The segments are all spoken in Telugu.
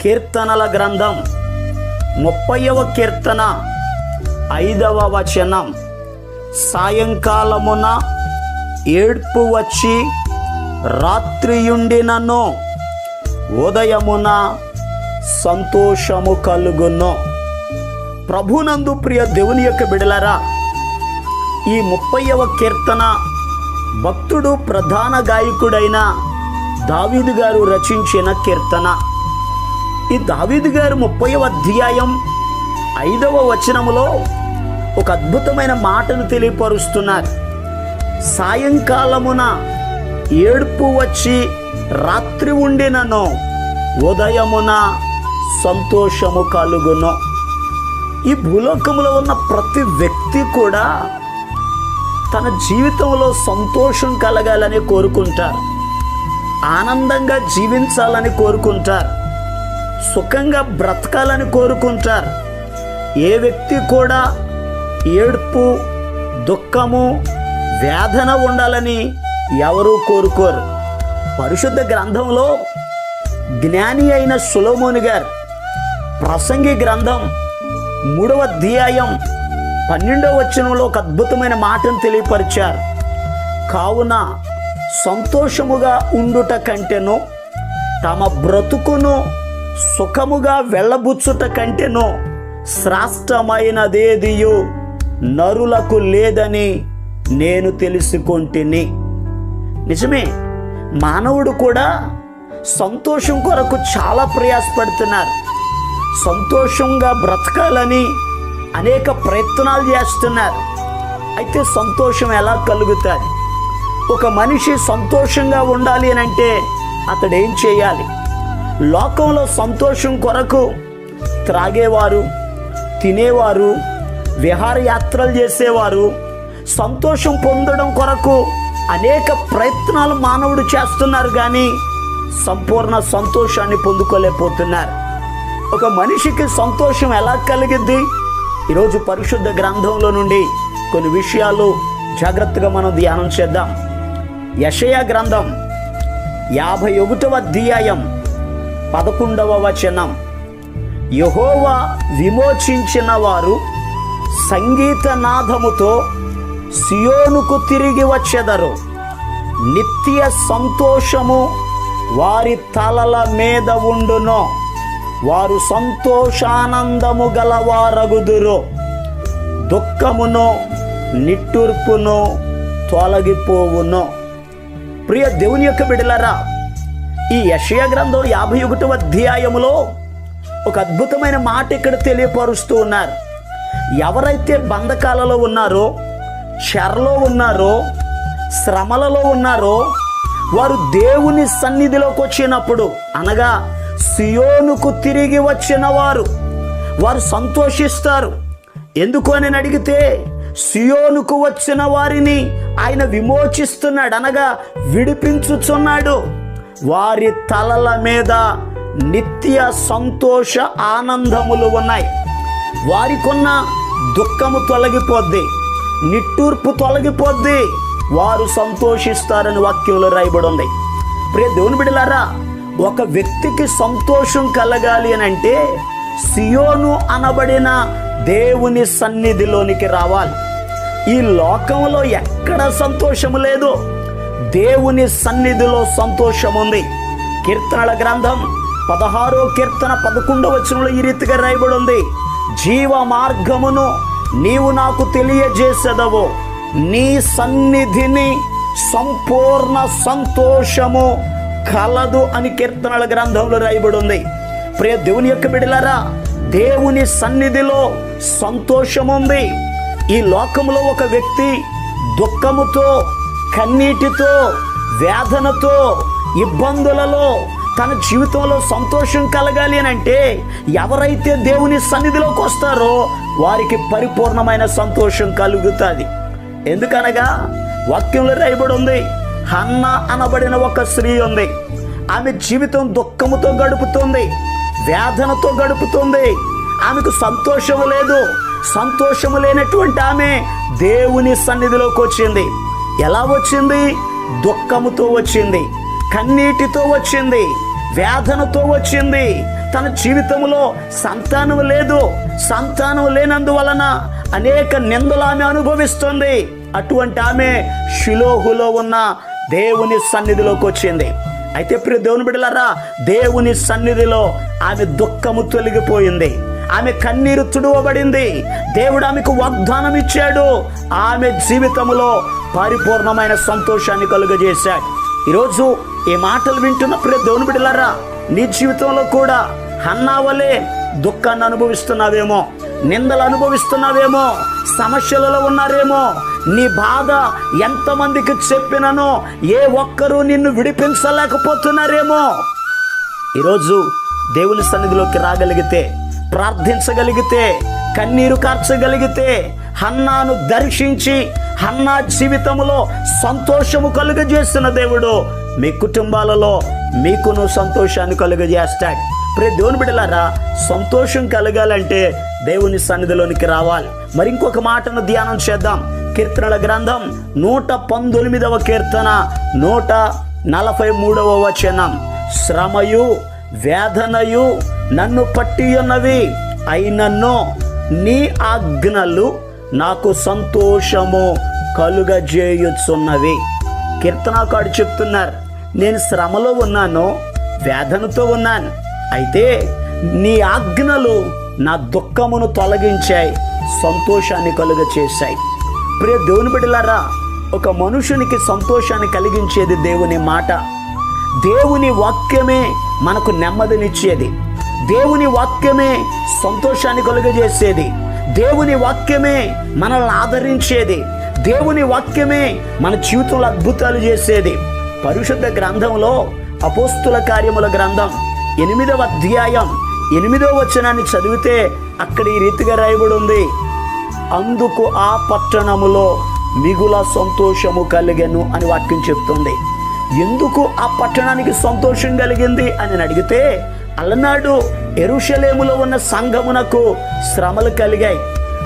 కీర్తనల గ్రంథం. ముప్పైవ కీర్తన ఐదవ వచనం. సాయంకాలమున ఏడ్పు వచ్చి రాత్రియుండినను ఉదయమున సంతోషము కలుగును. ప్రభునందు ప్రియ దేవుని యొక్క బిడలరా ఈ ముప్పైవ కీర్తన భక్తుడు ప్రధాన గాయకుడైన దావీదు గారు రచించిన కీర్తన. ఈ దావీదు గారు ముప్పైవ అధ్యాయం ఐదవ వచనములో ఒక అద్భుతమైన మాటను తెలియపరుస్తున్నారు. సాయంకాలమున ఏడుపు వచ్చి రాత్రి ఉండినను ఉదయమున సంతోషము కలుగును. ఈ భూలోకంలో ఉన్న ప్రతి వ్యక్తి కూడా తన జీవితంలో సంతోషం కలగాలని కోరుకుంటారు. ఆనందంగా జీవించాలని కోరుకుంటారు. సుఖంగా బ్రతకాలని కోరుకుంటారు. ఏ వ్యక్తి కూడా ఏడుపు దుఃఖము వేదన ఉండాలని ఎవరూ కోరుకోరు. పరిశుద్ధ గ్రంథంలో జ్ఞాని అయిన సులోమోని గారు ప్రసంగి గ్రంథం మూడవ అధ్యాయం పన్నెండవ వచనంలో ఒక అద్భుతమైన మాటను తెలియపరిచారు. కావున సంతోషముగా ఉండుట కంటేను తమ బ్రతుకును సుఖముగా వెళ్ళబుచ్చుట కంటేను శ్రాష్టమైనదేదియు నరులకు లేదని నేను తెలుసుకొంటిని. నిజమే మానవుడు కూడా సంతోషం కొరకు చాలా ప్రయాసపడుతున్నారు. సంతోషంగా బ్రతకాలని అనేక ప్రయత్నాలు చేస్తున్నారు. అయితే సంతోషం ఎలా కలుగుతుంది? ఒక మనిషి సంతోషంగా ఉండాలి అని అంటే అతడు ఏం చేయాలి? లోకంలో సంతోషం కొరకు త్రాగేవారు తినేవారు విహారయాత్రలు చేసేవారు సంతోషం పొందడం కొరకు అనేక ప్రయత్నాలు మానవుడు చేస్తున్నారు కానీ సంపూర్ణ సంతోషాన్ని పొందుకోలేకపోతున్నారు. ఒక మనిషికి సంతోషం ఎలా కలిగిద్ది? ఈరోజు పరిశుద్ధ గ్రంథంలో నుండి కొన్ని విషయాలు జాగ్రత్తగా మనం ధ్యానం చేద్దాం. యషయ గ్రంథం యాభై ఒకటవ అధ్యాయం పదకొండవ వచనం. యహోవా విమోచించిన వారు సంగీతనాదముతో సియోనుకు తిరిగి వచ్చెదరు. నిత్య సంతోషము వారి తలల మీద ఉండును. వారు సంతోషానందము గలవారగుదురు. దుఃఖమును నిట్టూర్పును తొలగిపోవును. ప్రియ దేవుని యొక్క బిడలరా ఈ యషయ గ్రంథం యాభై ఒకటో అధ్యాయములో ఒక అద్భుతమైన మాట ఇక్కడ తెలియపరుస్తూ ఉన్నారు. ఎవరైతే బంధకాలలో ఉన్నారో చెరలో ఉన్నారో శ్రమలలో ఉన్నారో వారు దేవుని సన్నిధిలోకి వచ్చినప్పుడు అనగా సియోనుకు తిరిగి వచ్చిన వారు వారు సంతోషిస్తారు. ఎందుకు అని అడిగితే సియోనుకు వచ్చిన వారిని ఆయన విమోచిస్తున్నాడు అనగా విడిపించుచున్నాడు. వారి తలల మీద నిత్య సంతోష ఆనందములు ఉన్నాయి. వారికున్న దుఃఖము తొలగిపోద్ది నిట్టూర్పు తొలగిపోద్ది. వారు సంతోషిస్తారని వాక్యంలో రాయబడి ఉంది ప్రియ దేవుని బిడలారా ఒక వ్యక్తికి సంతోషం కలగాలి అని అంటే సియోను అనబడిన దేవుని సన్నిధిలోనికి రావాలి. ఈ లోకంలో ఎక్కడ సంతోషము లేదు. దేవుని సన్నిధిలో సంతోషం ఉంది కీర్తనల గ్రంథం పదహారో కీర్తన పదకొండవ వచనంలో ఈ రీతిగా రాయబడి ఉంది జీవ మార్గమును నీవు నాకు తెలియజేసేదవు. నీ సన్నిధిని సంపూర్ణ సంతోషము కలదు అని కీర్తనల గ్రంథంలో రాయబడి ఉంది ప్రియ దేవుని యొక్క బిడలారా దేవుని సన్నిధిలో సంతోషం ఉంది ఈ లోకంలో ఒక వ్యక్తి దుఃఖముతో కన్నీటితో వేదనతో ఇబ్బందులలో తన జీవితంలో సంతోషం కలగాలి అని అంటే ఎవరైతే దేవుని సన్నిధిలోకి వస్తారో వారికి పరిపూర్ణమైన సంతోషం కలుగుతుంది. ఎందుకనగా వాక్యంలో రాయబడి ఉంది హన్న అనబడిన ఒక స్త్రీ ఉంది. ఆమె జీవితం దుఃఖముతో గడుపుతుంది వేదనతో గడుపుతుంది. ఆమెకు సంతోషము లేదు సంతోషము లేనటువంటి ఆమె దేవుని సన్నిధిలోకి వచ్చింది. ఎలా వచ్చింది? దుఃఖముతో వచ్చింది కన్నీటితో వచ్చింది వేదనతో వచ్చింది. తన జీవితంలో సంతానం లేదు సంతానం లేనందువలన అనేక నిందలు ఆమె అనుభవిస్తుంది. అటువంటి ఆమె షిలోహులో ఉన్న దేవుని సన్నిధిలోకి వచ్చింది. అయితే ప్రియ దేవుని బిడ్డలారా దేవుని సన్నిధిలో ఆమె దుఃఖము తొలగిపోయింది. ఆమె కన్నీరు తుడవబడింది. దేవుడు ఆమెకు వాగ్దానం ఇచ్చాడు ఆమె జీవితంలో పరిపూర్ణమైన సంతోషాన్ని కలుగజేశాడు. ఈరోజు ఈ మాటలు వింటున్న ప్రియ దేవుని బిడ్డలారా నీ జీవితంలో కూడా హన్నావలే దుఃఖాన్ని అనుభవిస్తున్నావేమో నిందలు అనుభవిస్తున్నావేమో సమస్యలలో ఉన్నారేమో నీ బాధ ఎంతమందికి చెప్పిననో ఏ ఒక్కరూ నిన్ను విడిపించలేకపోతున్నారేమో. ఈరోజు దేవుని సన్నిధిలోకి రాగలిగితే ప్రార్థించగలిగితే కన్నీరు కార్చగలిగితే హన్నాను దర్శించి హన్నా జీవితంలో సంతోషము కలుగజేస్తున్న దేవుడు మీ కుటుంబాలలో మీకును సంతోషాన్ని కలుగజేస్తాడు. ప్రే దేవుని బిడలారా సంతోషం కలగాలంటే దేవుని సన్నిధిలోనికి రావాలి. మరి ఇంకొక మాటను ధ్యానం చేద్దాం. కీర్తనల గ్రంథం నూట పంతొమ్మిదవ కీర్తన నూట నలభై మూడవ వచనం. శ్రమయు వేదనయు నన్ను పట్టి ఉన్నవి నీ ఆజ్ఞలు నాకు సంతోషము కలుగజేయుచున్నవి. కీర్తనాకాడు చెప్తున్నారు నేను శ్రమలో ఉన్నాను వేదనతో ఉన్నాను. అయితే నీ ఆజ్ఞలు నా దుఃఖమును తొలగించాయి సంతోషాన్ని కలుగ చేశాయి ప్రియ దేవుని బిడ్డలారా ఒక మనుషునికి సంతోషాన్ని కలిగించేది దేవుని మాట. దేవుని వాక్యమే మనకు నెమ్మదినిచ్చేది. దేవుని వాక్యమే సంతోషాన్ని కలుగజేసేది. దేవుని వాక్యమే మనల్ని ఆదరించేది. దేవుని వాక్యమే మన జీవితంలో అద్భుతాలు చేసేది. పరిశుద్ధ గ్రంథంలో అపోస్తుల కార్యముల గ్రంథం ఎనిమిదవ అధ్యాయం ఎనిమిదవ వచనాన్ని చదివితే అక్కడ ఈ రీతిగా రాయబడి ఉంది అందుకు ఆ పట్టణములో మిగుల సంతోషము కలిగను అని వాక్యం చెప్తుంది. ఎందుకు ఆ పట్టణానికి సంతోషం కలిగింది? అని అడిగితే అలనాడు ఎరుషలేములో ఉన్న సంఘమునకు శ్రమలు కలిగాయి.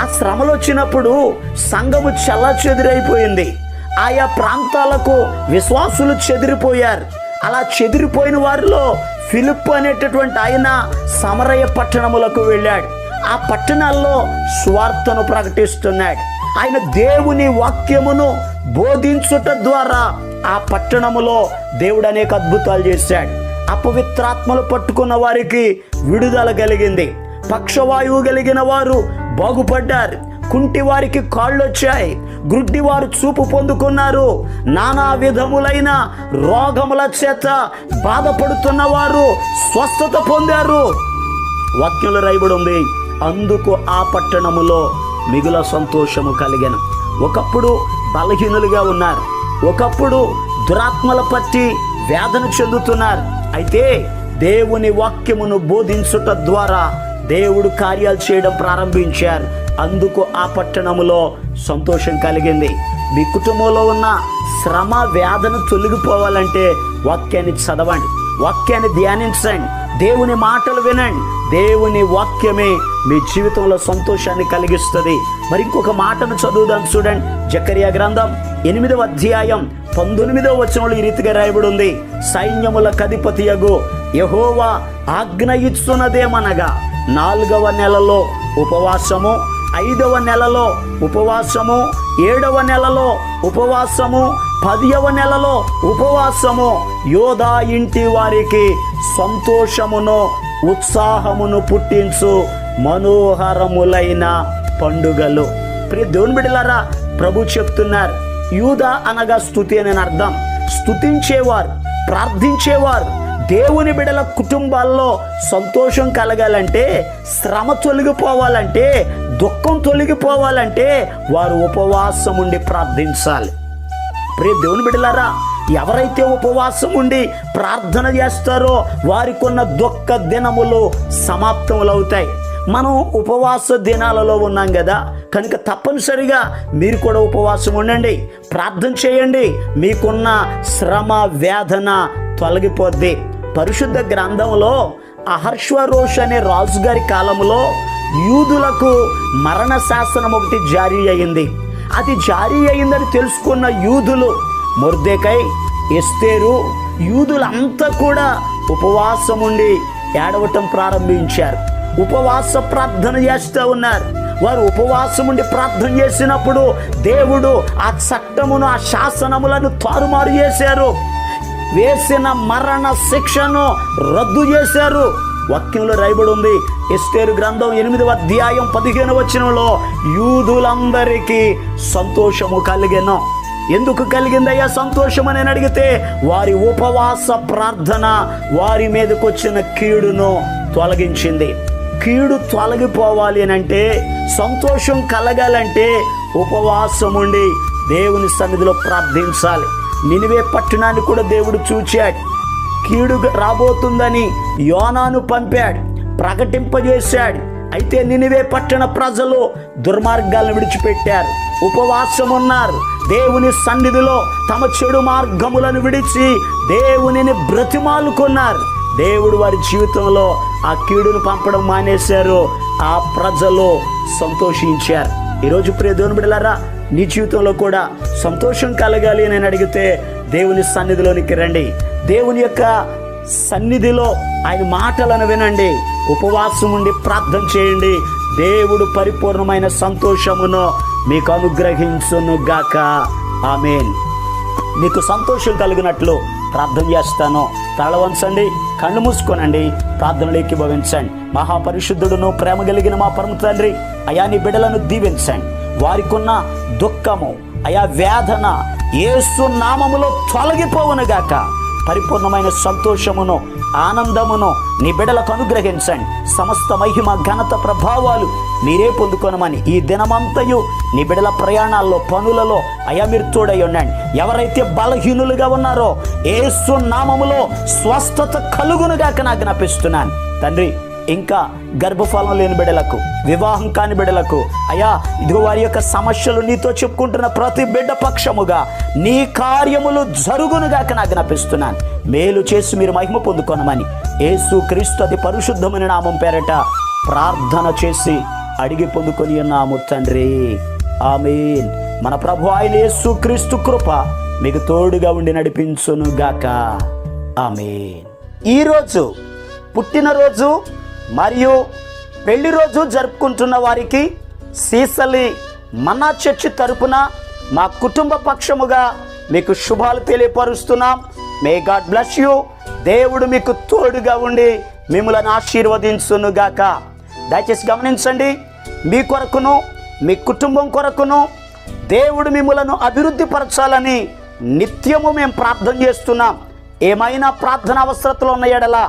ఆ శ్రమలు వచ్చినప్పుడు సంఘము చల్లా చెదిరైపోయింది ఆయా ప్రాంతాలకు విశ్వాసులు చెదిరిపోయారు. అలా చెదిరిపోయిన వారిలో ఫిలిప్ అనేటటువంటి ఆయన సమరయ పట్టణములకు వెళ్ళాడు. ఆ పట్టణాల్లో స్వార్థను ప్రకటిస్తున్నాడు. ఆయన దేవుని వాక్యమును బోధించుట ద్వారా ఆ పట్టణములో దేవుడు అనేక అద్భుతాలు చేశాడు. అపవిత్రాత్మలు పట్టుకున్న వారికి విడుదల కలిగింది. పక్షవాయువు కలిగిన వారు బాగుపడ్డారు. కుంటి వారికి కాళ్ళు వచ్చాయి వారు చూపు పొందుకున్నారు. నానా విధములైన రోగముల చేత బాధపడుతున్న వారు స్వస్థత పొందారు. వాక్యంలో రాయబడి ఉంది అందుకు ఆ పట్టణములో మిగుల సంతోషము కలిగిన. ఒకప్పుడు బలహీనులుగా ఉన్నారు. ఒకప్పుడు దురాత్మల పట్టి వేదన చెందుతున్నారు. అయితే దేవుని వాక్యమును బోధించుట ద్వారా దేవుడు కార్యాలు చేయడం ప్రారంభించారు. అందుకు ఆ పట్టణములో సంతోషం కలిగింది. మీ కుటుంబంలో ఉన్న శ్రమ వేదన తొలగిపోవాలంటే వాక్యాన్ని చదవండి. వాక్యాన్ని ధ్యానించండి. దేవుని మాటలు వినండి. దేవుని వాక్యమే మీ జీవితంలో సంతోషాన్ని కలిగిస్తుంది. మరి ఇంకొక మాటను చదువుదాం చూడండి. జకరియా గ్రంథం ఎనిమిదవ అధ్యాయం పంతొమ్మిదవ వచనంలో ఈ రీతిగా రాయబడి ఉంది సైన్యముల కధిపతియగు యహోవా ఆజ్ఞ ఇస్తున్నదేమనగా నాలుగవ నెలలో ఉపవాసము ఐదవ నెలలో ఉపవాసము ఏడవ నెలలో ఉపవాసము పదియవ నెలలో ఉపవాసము. యోధా ఇంటి వారికి సంతోషమును ఉత్సాహమును పుట్టించు మనోహరములైన పండుగలు. ప్రియ దేవుని బిడ్డలారా ప్రభు చెప్తున్నారు యూద అనగా స్థుతి అని అర్థం. స్థుతించేవారు ప్రార్థించేవారు దేవుని బిడల కుటుంబాల్లో సంతోషం కలగాలంటే శ్రమ తొలగిపోవాలంటే దుఃఖం తొలగిపోవాలంటే వారు ఉపవాసం ఉండి ప్రార్థించాలి. ప్రే దేవుని బిడ్డలారా ఎవరైతే ఉపవాసం ఉండి ప్రార్థన చేస్తారో వారికి ఉన్న దుఃఖ దినములు సమాప్తములవుతాయి. మనం ఉపవాస దినాలలో ఉన్నాం కదా కనుక తప్పనిసరిగా మీరు కూడా ఉపవాసం ఉండండి ప్రార్థన చేయండి మీకున్న శ్రమ వేదన తొలగిపోద్ది. పరిశుద్ధ గ్రంథంలో అహర్ష్వరోష్ అనే రాజుగారి కాలంలో యూదులకు మరణ శాసనం ఒకటి జారీ అయింది. అది జారీ అయిందని తెలుసుకున్న యూదులు మొర్దెకై ఎస్తేరు యూదులంతా కూడా ఉపవాసం ఉండి ఏడవటం ప్రారంభించారు. ఉపవాస ప్రార్థన చేస్తూ ఉన్నారు. వారు ఉపవాసం ఉండి ప్రార్థన చేసినప్పుడు దేవుడు ఆ చట్టమును ఆ శాసనములను తారుమారు చేశారు. వేసిన మరణ శిక్షను రద్దు చేశారు. వాక్యంలో రాయబడి ఉంది. ఎస్టేరు గ్రంథం ఎనిమిదవ అధ్యాయం పదిహేను వచనంలో యూదులందరికీ సంతోషము కలిగెను. ఎందుకు కలిగిందయ్యా సంతోషం అని అడిగితే వారి ఉపవాస ప్రార్థన వారి మీదకు వచ్చిన కీడును తొలగించింది. కీడు తొలగిపోవాలి అని అంటే సంతోషం కలగాలంటే ఉపవాసం ఉండి దేవుని సన్నిధిలో ప్రార్థించాలి. నినివే పట్టణాన్ని కూడా దేవుడు చూచాడు. కీడు రాబోతుందని యోనాను పంపాడు ప్రకటింపజేశాడు. అయితే నినివే పట్టణ ప్రజలు దుర్మార్గాలను విడిచిపెట్టారు. ఉపవాసం ఉన్నారు దేవుని సన్నిధిలో తమ చెడు మార్గములను విడిచి దేవునిని బ్రతిమాలుకున్నారు. దేవుడు వారి జీవితంలో ఆ కీడును పంపడం మానేశారు. ఆ ప్రజలు సంతోషించారు. ఈరోజు ప్రియ దేవుని బిడలారా నీ జీవితంలో కూడా సంతోషం కలగాలి అని అడిగితే దేవుని సన్నిధిలోనికి రండి. దేవుని యొక్క సన్నిధిలో ఆయన మాటలను వినండి. ఉపవాసం ఉండి ప్రార్థన చేయండి. దేవుడు పరిపూర్ణమైన సంతోషమును మీకు అనుగ్రహించును గాక. ఆమెన్. మీకు సంతోషం కలిగినట్లు ప్రార్థన చేస్తాను. తల వంచండి కళ్ళు మూసుకోనండి ప్రార్థనలోకి భవించండి. మహాపరిశుద్ధుడును ప్రేమ కలిగిన మా పరమ తండ్రి అయాని బిడలను బిడ్డలను దీవించండి. వారికున్న దుఃఖము అయా వేదన ఏసు నామములో తొలగిపోవునుగాక పరిపూర్ణమైన సంతోషమును ఆనందమును నీ బిడలకు అనుగ్రహించండి. సమస్త మహిమ ఘనత ప్రభావాలు మీరే పొందుకొనమని ఈ దినమంతయు నీ బిడల ప్రయాణాల్లో పనులలో అయా మీరు తోడై ఉండండి. ఎవరైతే బలహీనులుగా ఉన్నారో ఏసు నామములో స్వస్థత కలుగునుగాక నాకు జ్ఞాపిస్తున్నాను తండ్రి ఇంకా గర్భఫలం లేని బిడ్డలకు వివాహం కాని బిడ్డలకు అయ్యా ఇదిగో వారి యొక్క సమస్యలు నీతో చెప్పుకుంటున్న ప్రతి బిడ్డ పక్షముగా నీ కార్యములు జరుగునుగాక నా జ్ఞాపిస్తున్నాను మేలు చేసి మీరు మహిమ పొందుకొనమని యేసు క్రీస్తు అతి పరిశుద్ధమైన నామం పేరట ప్రార్థన చేసి అడిగి పొందుకొని ఉన్నాము తండ్రి. ఆమేన్. మన ప్రభు ఆయన యేసు క్రీస్తు కృప మీకు తోడుగా ఉండి నడిపించును గాక ఆమేన్ ఈరోజు పుట్టినరోజు మరియు పెళ్ళి రోజు జరుపుకుంటున్న వారికి సీసలి మన్నా చర్చి తరపున మా కుటుంబ పక్షముగా మీకు శుభాలు తెలియపరుస్తున్నాం. మే గాడ్ బ్లెస్ యూ దేవుడు మీకు తోడుగా ఉండి మిమ్మల్ని ఆశీర్వదించును గాక దయచేసి గమనించండి మీ కొరకును మీ కుటుంబం కొరకును దేవుడు మిమ్మలను అభివృద్ధి పరచాలని నిత్యము మేము ప్రార్థన చేస్తున్నాం. ఏమైనా ప్రార్థన అవసరతలు ఉన్న ఎడల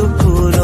দুপুর